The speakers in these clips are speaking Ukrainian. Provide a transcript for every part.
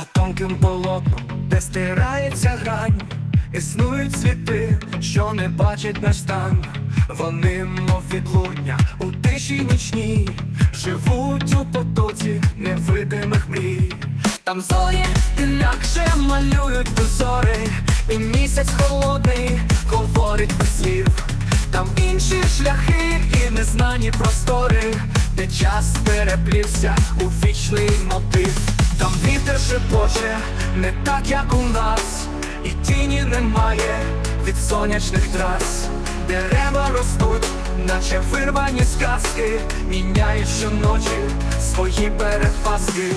тонким полотном, де стирається грань, існують світи, що не бачать наш стан. Вони, мов відлуння, у тиші нічній, живуть у потоці невидимих мрій. Там зорі інакше малюють дозори, і місяць холодний говорить без слів. Там інші шляхи і незнані простори, де час переплівся у вічний мотив. Там вітер шепоче, не так, як у нас, і тіні немає від сонячних трас. Дерева ростуть, наче вирвані сказки, міняють щоночі свої перепаски.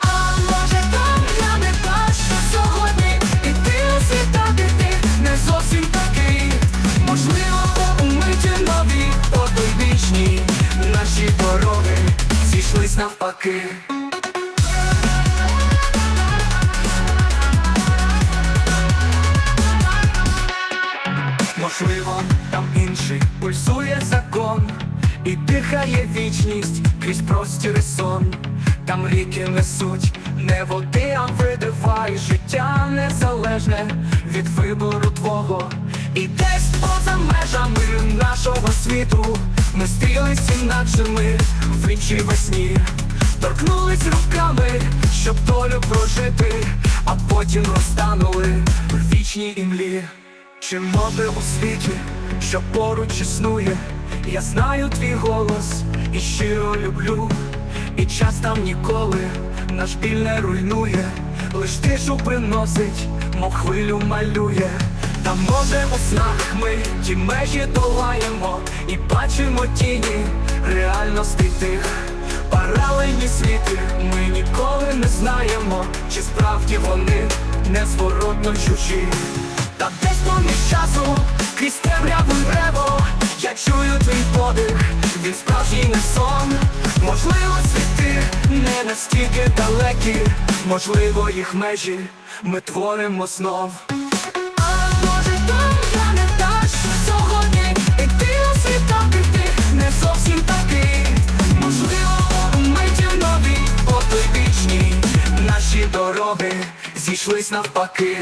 А може там я не та, сьогодні? І ти у світа, де ти не зовсім такий. Можливо, у миті нові, вічні Наші дороги зійшлись навпаки Можливо, там інший пульсує закон І дихає вічність крізь простір і сон. Там ріки несуть не води, а видивай життя незалежне від вибору твого. І десь поза межами нашого світу Ми стрілись інакшими в іншій весні. Торкнулись руками, щоб долю прожити, а потім розтанули в вічній імлі. Чи мови у світі, що поруч існує, я знаю твій голос і щиро люблю, і час там ніколи наш біль не руйнує, лиш тишу приносить, мов хвилю малює. Та може у снах ми ті межі долаємо і бачимо тіні реальності тих. Паралельні світи ми ніколи не знаємо, чи справді вони незворотно чужі. Та десь поміж часу, крізь темряву небо Я чую твій подих, він справжній не сон. Можливо, світи не настільки далекі. Можливо, їх межі ми творимо знов. Дороги зійшлись навпаки